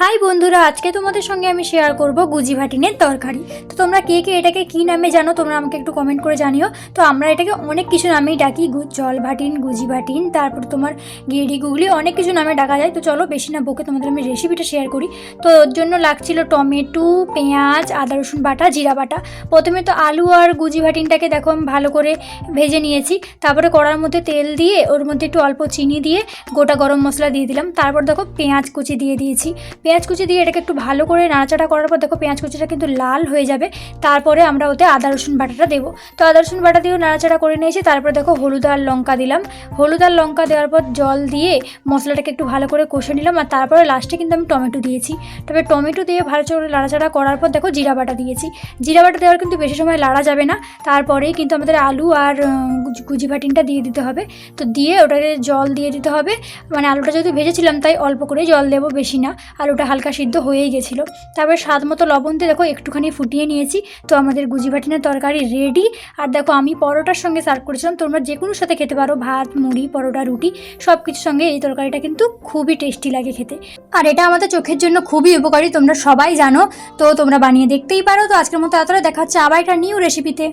High বন্ধুরা, আজকে তোমাদের সঙ্গে আমি শেয়ার করব গুজি ভাটিনের তরকারি। তো তোমরা কে কে এটাকে কি নামে জানো, তোমরা আমাকে একটু কমেন্ট করে জানিও। তো আমরা এটাকে অনেক কিছু নামেই ডাকি জল ভাটিন, গুজি ভাটিন, তারপর তোমার গেড়ি গুগলি, অনেক কিছু নামে ডাকা যায়। তো চলো বেশি না বকে তোমাদের আমি রেসিপিটা শেয়ার করি। তো ওর জন্য লাগছিল টমেটো, পেঁয়াজ, আদা, রসুন বাটা, জিরা বাটা। প্রথমে তো আলু আর গুজি ভাটিনটাকে দেখো আমি ভালো করে ভেজে নিয়েছি। তারপরে কড়ার মধ্যে তেল দিয়ে, ওর মধ্যে একটু অল্প চিনি দিয়ে, গোটা গরম মশলা দিয়ে দিলাম। তারপর দেখো পেঁয়াজ কুচি দিয়ে দিয়েছি। পেঁয়াজ কুচি দিয়ে এটাকে একটু ভালো করে নাড়াচাড়া করার পর দেখো পেঁয়াজ কুচিটা কিন্তু লাল হয়ে যাবে। তারপরে আমরা ওতে আদা, রসুন বাটাটা দেবো। তো আদা, রসুন বাটা দিয়েও নাড়াচাড়া করে নিয়েছি। তারপরে দেখো হলুদ আর লঙ্কা দিলাম। হলুদ আর লঙ্কা দেওয়ার পর জল দিয়ে মশলাটাকে একটু ভালো করে কষে নিলাম আর তারপরে লাস্টে কিন্তু আমি টমেটো দিয়েছি। তবে টমেটো দিয়ে ভালো করে নাড়াচাড়া করার পর দেখো জিরা বাটা দিয়েছি। জিরা বাটা দেওয়ার কিন্তু বেশি সময় লাড়া যাবে না। তারপরেই কিন্তু আমাদের আলু আর গুজি ভাটিনটা দিয়ে দিতে হবে। তো দিয়ে ওটাকে জল দিয়ে দিতে হবে। মানে আলুটা যেহেতু ভেজেছিলাম তাই অল্প করে জল দেবো, বেশি না। আলুটা হালকা সিদ্ধ হয়েই গেছিল। তারপরে স্বাদ মতো লবণ দিয়ে দেখো একটুখানি ফুটিয়ে নিয়েছি। তো আমাদের গুজি ভাটিনের তরকারি রেডি আর দেখো আমি পরোটার সঙ্গে সার্ভ করেছিলাম। তোমরা যে কোনো সাথে খেতে পারো, ভাত, মুড়ি, পরোটা, রুটি সব কিছুর সঙ্গে এই তরকারিটা কিন্তু খুবই টেস্টি লাগে খেতে। আর এটা আমাদের চোখের জন্য খুবই উপকারী, তোমরা সবাই জানো। তো তোমরা বানিয়ে দেখতেই পারো। তো আজকের মতো এতটা দেখা হচ্ছে আবার একটা নিউ রেসিপিতে